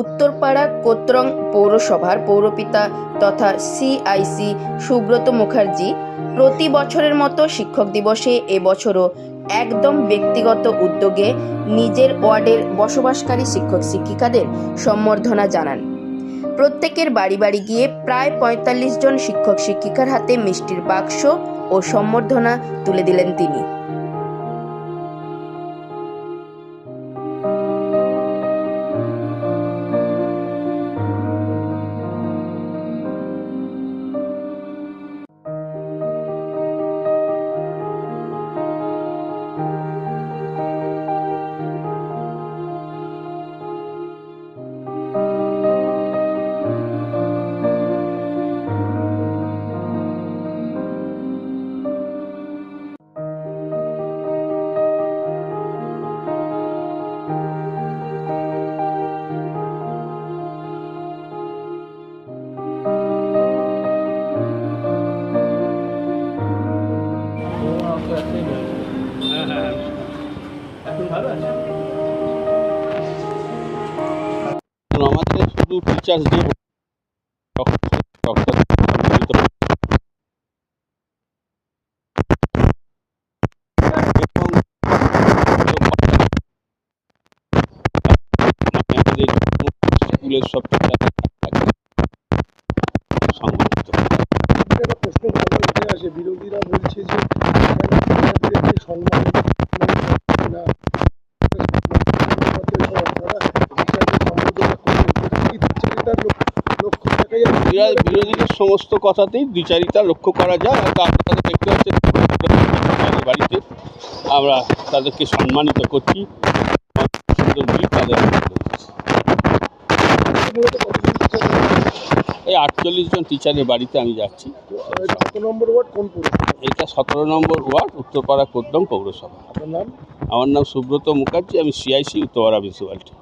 উত্তরপাড়া কোত্রং পৌরসভার পৌরপিতা তথা সিআইসি সুব্রত মুখার্জি প্রতি বছরের মতো শিক্ষক দিবসে এবছরও একদম ব্যক্তিগত উদ্যোগে নিজের ওয়ার্ডের বসবাসকারী শিক্ষক শিক্ষিকাদের সম্বর্ধনা জানান। প্রত্যেকের বাড়ি বাড়ি গিয়ে প্রায় পঁয়তাল্লিশ জন শিক্ষক শিক্ষিকার হাতে মিষ্টির বাক্স ও সম্বর্ধনা তুলে দিলেন তিনি। আমাদের শুধু টিচার্স ডে স্কুলের সব বিরোধীদের সমস্ত কথাতেই দ্বিচারিতা লক্ষ্য করা যায় আর হয়তো আপনারা দেখতে পাচ্ছেন বাড়িতে। আমরা তাদেরকে সম্মানিত করছি। সুন্দর তাদের আটচল্লিশ জন টিচারের বাড়িতে আমি যাচ্ছি। নম্বর ওয়ার্ড কোন এটা সতেরো নম্বর ওয়ার্ড উত্তরপাড়া কোদ্দম পৌরসভা। আপনার নাম? আমার নাম সুব্রত মুখার্জি আমি সিআইসি উত্তরপাড়া মিউনিসিপ্যালিটি